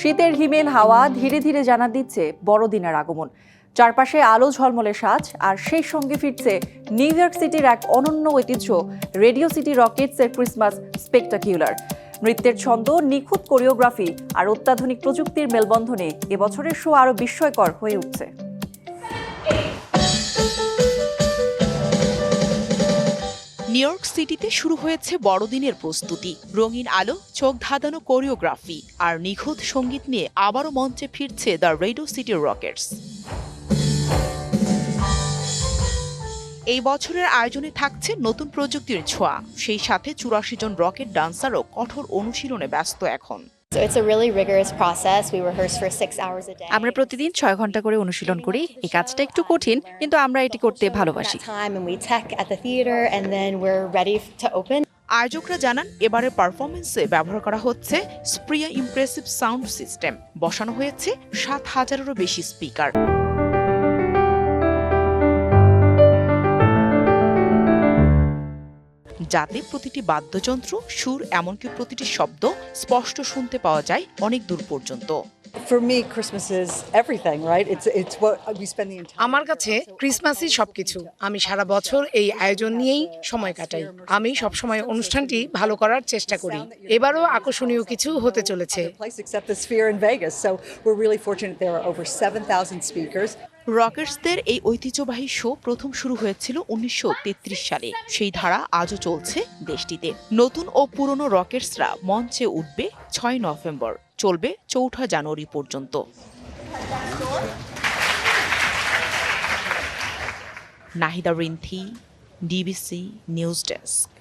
শীতের হিমেল হাওয়া ধীরে ধীরে জানা দিচ্ছে বড়দিনের আগমন। চারপাশে আলো ঝলমলে সাজ, আর সেই সঙ্গে ফিরছে নিউ ইয়র্ক সিটির এক অনন্য ঐতিহ্য, রেডিও সিটি রকেটসের ক্রিসমাস স্পেকটাকিউলার। নৃত্যের ছন্দ, নিখুঁত কোরিওগ্রাফি, আর অত্যাধুনিক প্রযুক্তির মেলবন্ধনে এবছরের শো আরও বিস্ময়কর হয়ে উঠছে। নিউ ইয়র্ক সিটিতে শুরু হয়েছে বড়দিনের প্রস্তুতি। রঙিন আলো, চোখ ধাঁধানো কোরিওগ্রাফি আর নিখুঁত সংগীত নিয়ে আবারও মঞ্চে ফিরছে দ্য রেডিও সিটি রকেটস এই বছরের আয়োজনে থাকছে নতুন প্রযুক্তির ছোঁয়া। সেই সাথে চুরাশি জন রকেট ডান্সারও কঠোর অনুশীলনে ব্যস্ত এখন। So it's a really rigorous process. We rehearse for six hours a day. আমরা প্রতিদিন ছয় ঘণ্টা করে অনুশীলন করি এই কাজটা একটু কঠিন কিন্তু আমরা এটি করতে ভালোবাসি That time and we tech at the theater and then we're ready to open. আয়োজকরা জানান এবারের পারফরমেন্সে ব্যবহার করা হচ্ছে স্প্রিয়া ইমপ্রেসিভ সাউন্ড সিস্টেম বসানো হয়েছে সাত হাজারেরও বেশি স্পিকার যাতে প্রতিটি বাদ্যযন্ত্র সুর এমনকি প্রতিটি শব্দ স্পষ্ট শুনতে পাওয়া যায় অনেক দূর পর্যন্ত. আমার কাছে ক্রিসমাসই সবকিছু। আমি সারা বছর এই আয়োজন নিয়েই সময় কাটাই। আমি সবসময় অনুষ্ঠানটি ভালো করার চেষ্টা করি। এবারও আকর্ষণীয় কিছু হতে চলেছে। Other place except the Sphere in Vegas. So we're really fortunate. There are over 7,000 speakers. রকেটসদের এই ঐতিহ্যবাহী শো প্রথম শুরু হয়েছিল উনিশশো তেত্রিশ সালে সেই ধারা আজও চলছে দেশটিতে নতুন ও পুরনো রকেটসরা মঞ্চে উঠবে ছয় নভেম্বর চলবে চৌঠা জানুয়ারি পর্যন্ত Nahida Rinthi DBC news desk